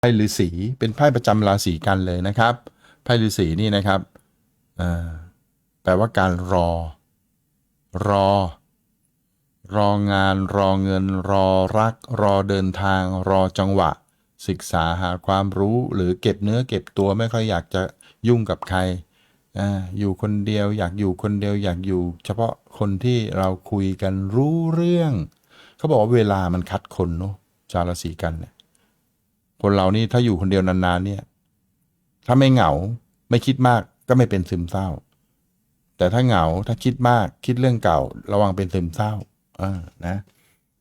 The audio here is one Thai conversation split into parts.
ไพ่ฤาษีเป็นไพ่ประจำราศีกันเลยนะครับ ไพ่ฤาษีนี่นะครับแปลว่าการรอ รอ รองาน รอเงิน รอรัก รอเดินทาง รอจังหวะ ศึกษาหาความรู้หรือเก็บเนื้อเก็บตัวไม่ค่อยอยากจะยุ่งกับใครออยู่คนเดียวอยากอยู่คนเดียวอยากอยู่ เฉพาะคนที่เราคุยกันรู้เรื่อง เขาบอกว่าเวลามันคัดคนเนาะชาวราศีกันเนี่ย คนเรานี่ถ้าอยู่คนเดียวนานๆเนี่ย ถ้าไม่เหงาไม่คิดมากก็ไม่เป็นซึมเศร้า แต่ถ้าเหงาถ้าคิดมากคิดเรื่องเก่า ระวังเป็นซึมเศร้าอ่านะ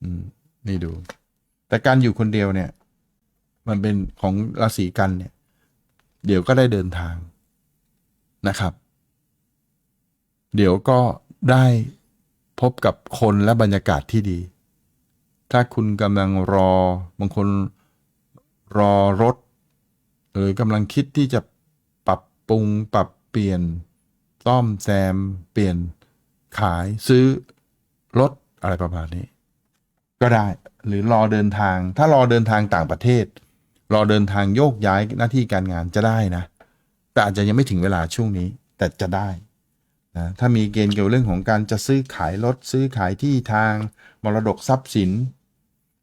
อืม นี่ดู แต่การอยู่คนเดียวเนี่ย มันเป็นของราศีกันเนี่ย เดี๋ยวก็ได้เดินทางนะครับ เดี๋ยวก็ได้พบกับคนและบรรยากาศที่ดี ถ้าคุณกำลังรอบางคน รอรถ หรือกำลังคิดที่จะปรับปรุงปรับเปลี่ยนซ่อมแซม เปลี่ยนขายซื้อรถอะไรประมาณนี้ ก็ได้หรือรอเดินทาง ถ้ารอเดินทางต่างประเทศ รอเดินทางโยกย้ายหน้าที่การงานจะได้นะ แต่อาจจะยังไม่ถึงเวลาช่วงนี้ แต่จะได้นะถ้ามีเกณฑ์เกี่ยวเรื่องของการจะซื้อขายรถซื้อขายที่ทางมรดกทรัพย์สิน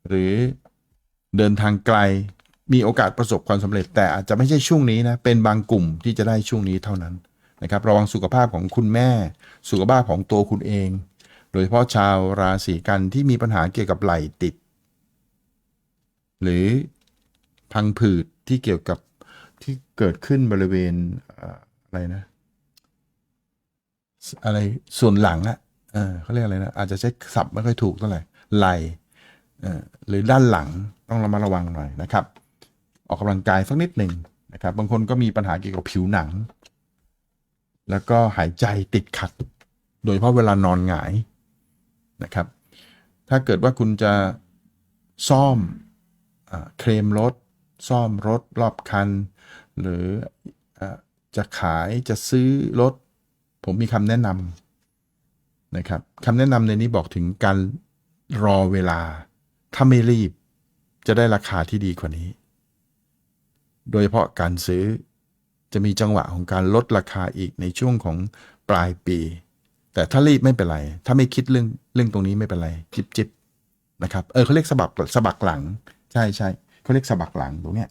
หรือเดินทางไกล มีโอกาสประสบความสำเร็จ แต่อาจจะไม่ใช่ช่วงนี้นะเป็นบางกลุ่มที่จะได้ช่วงนี้เท่านั้นนะครับระวังสุขภาพของคุณแม่ สุขภาพของตัวคุณเอง โดยเฉพาะชาวราศีกันที่มีปัญหาเกี่ยวกับไหล่ติด หรือพังผืดที่เกี่ยวกับที่เกิดขึ้นบริเวณอะไรนะ อะไรส่วนหลังอะเออเขาเรียกอะไรนะอาจจะใช้ศัพท์ไม่ค่อยถูกเท่าไหร่ไหลหรือด้านหลังต้องระมัดระวังหน่อยนะครับ ออกกำลังกายสักนิดหนึ่งนะครับ บางคนก็มีปัญหาเกี่ยวกับผิวหนัง แล้วก็หายใจติดขัด โดยเฉพาะเวลานอนหงายนะครับ ถ้าเกิดว่าคุณจะซ่อมอเคลมรถ ซ่อมรถรอบคัน หรืออจะขายจะซื้อรถ ผมมีคำแนะนำนะครับคำแนะนำในนี้บอกถึงการรอเวลา ถ้าไม่รีบจะได้ราคาที่ดีกว่านี้ โดยเฉพาะการซื้อ จะมีจังหวะของการลดราคาอีกในช่วงของปลายปี แต่ถ้ารีบไม่เป็นไร ถ้าไม่คิดเรื่องเรื่องตรงนี้ไม่เป็นไร จิบจิบนะครับเออเขาเรียกสะบักสะบักหลัง ใช่ใช่เขาเรียกสะบักหลังตรงเนี้ย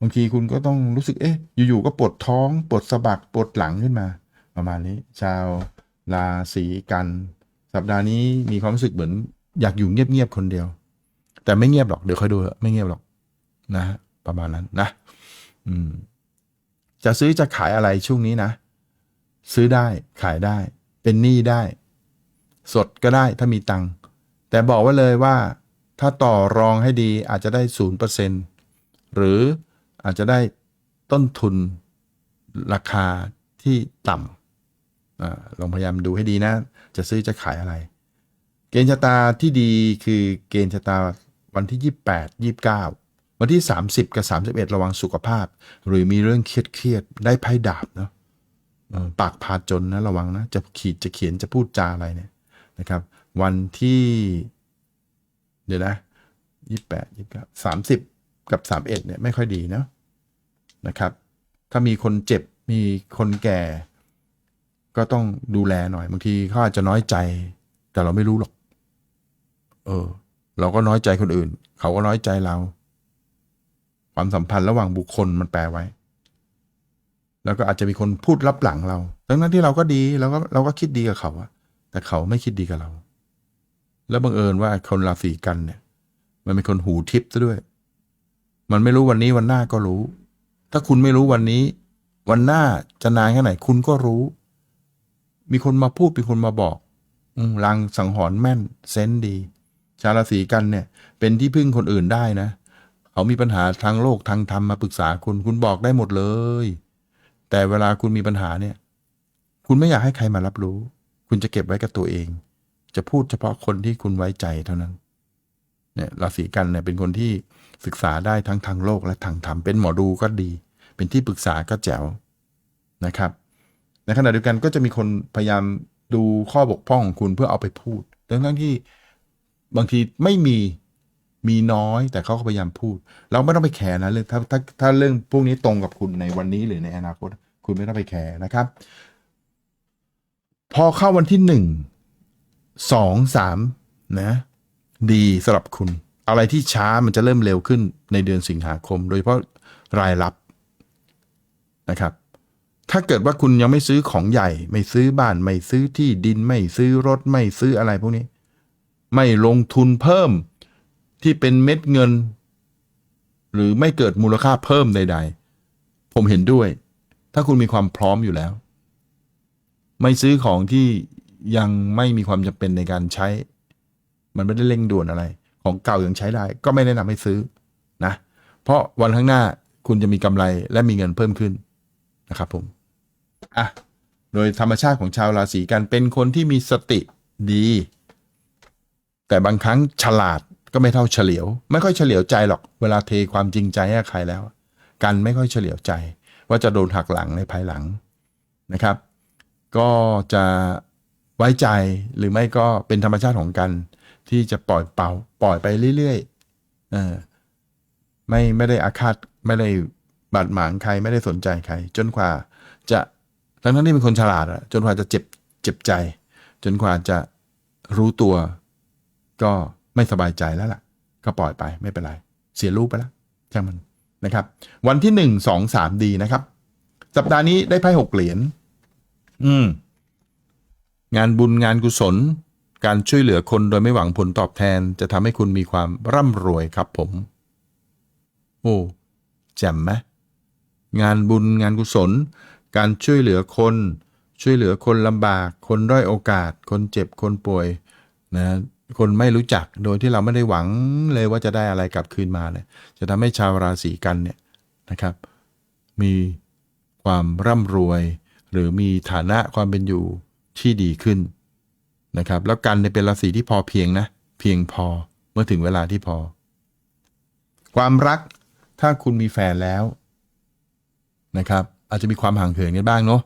บางทีคุณก็ต้องรู้สึกเอ๊ะอยู่ๆก็ปวดท้องปวดสะบักปวดหลังขึ้นมา ประมาณนี้ ชาวราศีกัน สัปดาห์นี้มีความรู้สึกเหมือน อยากอยู่เงียบๆคนเดียว แต่ไม่เงียบหรอกเดี๋ยวค่อยดูเถอไม่เงียบหรอกนะ ประมาณนั้นนะอืมจะซื้อจะขายอะไรช่วงนี้นะ ซื้อได้ขายได้ เป็นหนี้ได้ สดก็ได้ถ้ามีตังค์แต่บอกไว้เลยว่า ถ้าต่อรองให้ดีอาจจะได้ศูนย์เปอร์เซ็นต์หรืออาจจะได้ต้นทุนราคาที่ต่ำอลองพยายามดูให้ดีนะ จะซื้อจะขายอะไร เกณฑ์ชะตาที่ดีคือเกณฑ์ชะตาวันที่ 28 29 วันที่ 30 กับ 31 ระวังสุขภาพ หรือมีเรื่องเครียดๆได้ไพ่ดาบเนาะปากพาจนนะระวังนะ จะขีดจะเขียนจะพูดจาอะไรเนี่ยนะครับ วันที่ เดี๋ยวนะ28 29 30กับ31เนี่ยไม่ค่อยดีเนาะนะครับ ถ้ามีคนเจ็บมีคนแก่ ก็ต้องดูแลหน่อยบางทีเขาอาจจะน้อยใจ แต่เราไม่รู้หรอก เออ เราก็น้อยใจคนอื่น เขาก็น้อยใจเรา ความสัมพันธ์ระหว่างบุคคลมันแปลไว้ แล้วก็อาจจะมีคนพูดรับหลังเราทั้งนั้นที่เราก็ดีเราก็เราก็คิดดีกับเขาอะแต่เขาไม่คิดดีกับเรา แล้วบังเอิญว่าคนราศีกันเนี่ย มันเป็นคนหูทิพย์ซะด้วย มันไม่รู้วันนี้วันหน้าก็รู้ ถ้าคุณไม่รู้วันนี้ วันหน้าจะนานแค่ไหนคุณก็รู้ มีคนมาพูดมีคนมาบอกอลังสังหรณ์แม่นเซนดี ชาวราศีกันเนี่ย เป็นที่พึ่งคนอื่นได้นะ เขามีปัญหาทางโลกทางธรรมมาปรึกษาคุณ คุณบอกได้หมดเลย แต่เวลาคุณมีปัญหาเนี่ย คุณไม่อยากให้ใครมารับรู้ คุณจะเก็บไว้กับตัวเอง จะพูดเฉพาะคนที่คุณไว้ใจเท่านั้นเนี่ยราศีกันเนี่ยเป็นคนที่ศึกษาได้ทั้งทางโลกและทางธรรมเป็นหมอดูก็ดี เป็นที่ปรึกษาก็แจ๋วนะครับ ในขณะเดียวกันก็จะมีคนพยายามดูข้อบกพร่องของคุณเพื่อเอาไปพูดทั้งทั้งที่บางทีไม่มี มีน้อยแต่เขาก็พยายามพูด เราไม่ต้องไปแคร์นะเรื่องถ้าถ้าถ้าเรื่องพวกนี้ตรงกับคุณในวันนี้หรือในอนาคต คุณไม่ต้องไปแคร์นะครับ พอเข้าวันที่หนึ่งสองสามนะ ดีสำหรับคุณ อะไรที่ช้ามันจะเริ่มเร็วขึ้นในเดือนสิงหาคม โดยเฉพาะรายรับนะครับ ถ้าเกิดว่าคุณยังไม่ซื้อของใหญ่ ไม่ซื้อบ้าน ไม่ซื้อที่ดิน ไม่ซื้อรถ ไม่ซื้ออะไรพวกนี้ ไม่ลงทุนเพิ่ม ที่เป็นเม็ดเงิน หรือไม่เกิดมูลค่าเพิ่มใด ๆ ผมเห็นด้วย ถ้าคุณมีความพร้อมอยู่แล้ว ไม่ซื้อของที่ยังไม่มีความจำเป็นในการใช้ มันไม่ได้เร่งด่วนอะไร ของเก่ายังใช้ได้ ก็ไม่แนะนำให้ซื้อนะ เพราะวันข้างหน้าคุณจะมีกำไรและมีเงินเพิ่มขึ้นนะครับผมอะโดยธรรมชาติของชาวราศีกันเป็นคนที่มีสติดี แต่บางครั้งฉลาด ก็ไม่เท่าเฉลียว ไม่ค่อยเฉลียวใจหรอกเวลาเทความจริงใจให้ใครแล้ว กันไม่ค่อยเฉลียวใจ ว่าจะโดนหักหลังในภายหลังนะครับ ก็จะไว้ใจหรือไม่ก็เป็นธรรมชาติของกัน ที่จะปล่อยเป่าปล่อยไปเรื่อยๆเออไม่ไม่ได้อาฆาตไม่ได้บาดหมางใครไม่ได้สนใจใคร จนกว่าจะทั้งทั้งที่เป็นคนฉลาดอะจนกว่าจะเจ็บเจ็บใจ จนกว่าจะรู้ตัวก็ ไม่สบายใจแล้วล่ะ ก็ปล่อยไปไม่เป็นไร เสียรูปไปแล้วช่างมันนะครับ วันที่หนึ่งสองสามดีนะครับ สัปดาห์นี้ได้ไพ่หกเหรียญอืม งานบุญงานกุศล การช่วยเหลือคนโดยไม่หวังผลตอบแทน จะทำให้คุณมีความร่ำรวยครับผม โอ้แจ่มไหมงานบุญงานกุศล การช่วยเหลือคน ช่วยเหลือคนลำบาก คนด้อยโอกาส คนเจ็บคนป่วย นะ คนไม่รู้จักโดยที่เราไม่ได้หวังเลยว่าจะได้อะไรกลับคืนมาเนี่ยจะทำให้ชาวราศีกันเนี่ยนะครับ มีความร่ำรวย หรือมีฐานะความเป็นอยู่ที่ดีขึ้นนะครับ แล้วกันเนี่ยเป็นราศีที่พอเพียงนะเพียงพอเมื่อถึงเวลาที่พอ ความรักถ้าคุณมีแฟนแล้วนะครับ อาจจะมีความห่างเหินกันบ้างเนาะ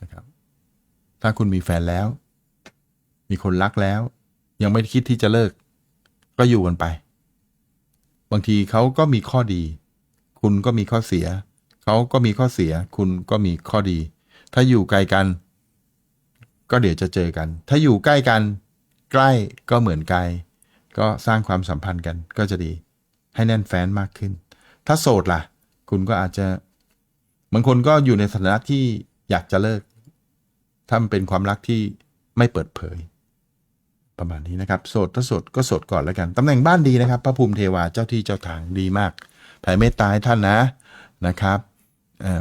นะครับ ถ้าคุณมีแฟนแล้ว มีคนรักแล้ว ยังไม่คิดที่จะเลิก ก็อยู่กันไป บางทีเขาก็มีข้อดี คุณก็มีข้อเสีย เขาก็มีข้อเสีย คุณก็มีข้อดี ถ้าอยู่ไกลกัน ก็เดี๋ยวจะเจอกัน ถ้าอยู่ใกล้กัน ใกล้ก็เหมือนไกล ก็สร้างความสัมพันธ์กันก็จะดี ให้แน่นแฟ้นมากขึ้น ถ้าโสดล่ะ คุณก็อาจจะบางคนก็อยู่ในสถานะที่อยากจะเลิกถ้ามันเป็นความรักที่ไม่เปิดเผย ประมาณนี้นะครับโสดถ้าโสดก็โสดก่อนแล้วกันตำแหน่งบ้านดีนะครับ พระภูมิเทวาเจ้าที่เจ้าทางดีมากแผ่เมตตาให้ท่านนะนะครับ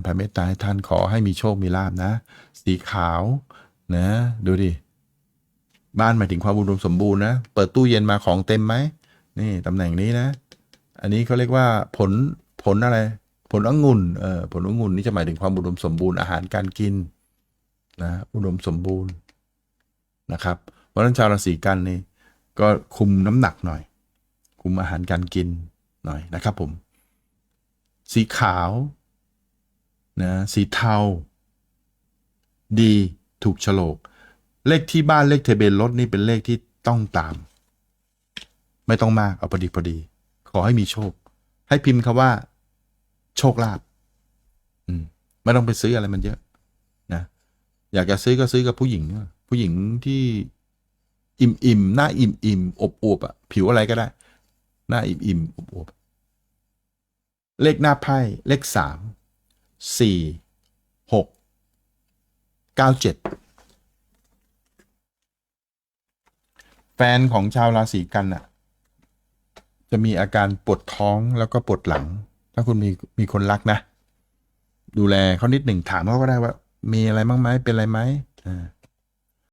แผ่เมตตาให้ท่านขอให้มีโชคมีลาบนะ สีขาวนะดูดิบ้านหมายถึงความอุดมสมบูรณ์นะเปิดตู้เย็นมาของเต็มไหมนี่ตำแหน่งนี้นะ อันนี้เขาเรียกว่าผลผลอะไร ผลองุ่นเออผลองุ่นนี่จะหมายถึงความอุดมสมบูรณ์อาหารการกินนะอุดมสมบูรณ์นะครับ เพราะฉะนั้นชาวราศีกันนี่ก็คุมน้ำหนักหน่อย คุมอาหารการกินหน่อยนะครับผม สีขาวนะสีเทา ดีถูกฉลก เลขที่บ้านเลขทะเบียนรถนี่เป็นเลขที่ต้องตาม ไม่ต้องมาก เอาพอดีพอดี ขอให้มีโชค ให้พิมพ์คำว่า โชคลาภอืมไม่ต้องไปซื้ออะไรมันเยอะนะอยากจะซื้อก็ซื้อกับผู้หญิง ผู้หญิงที่ อิ่มอิ่มๆหน้าอิ่มอิ่มอบอวบอะผิวอะไรก็ได้ หน้าอิ่มอิ่มอบอวบเลขหน้าไพ่เลขสามสี่หกเก้าเจ็ดแฟนของชาวราศีกันอะจะมีอาการปวดท้องแล้วก็ปวดหลัง ถ้าคุณมีมีคนรักนะ ดูแลเขานิดหนึ่งถามเขาก็ได้ว่า มีอะไรบ้างไหมเป็นอะไรไหมอ่า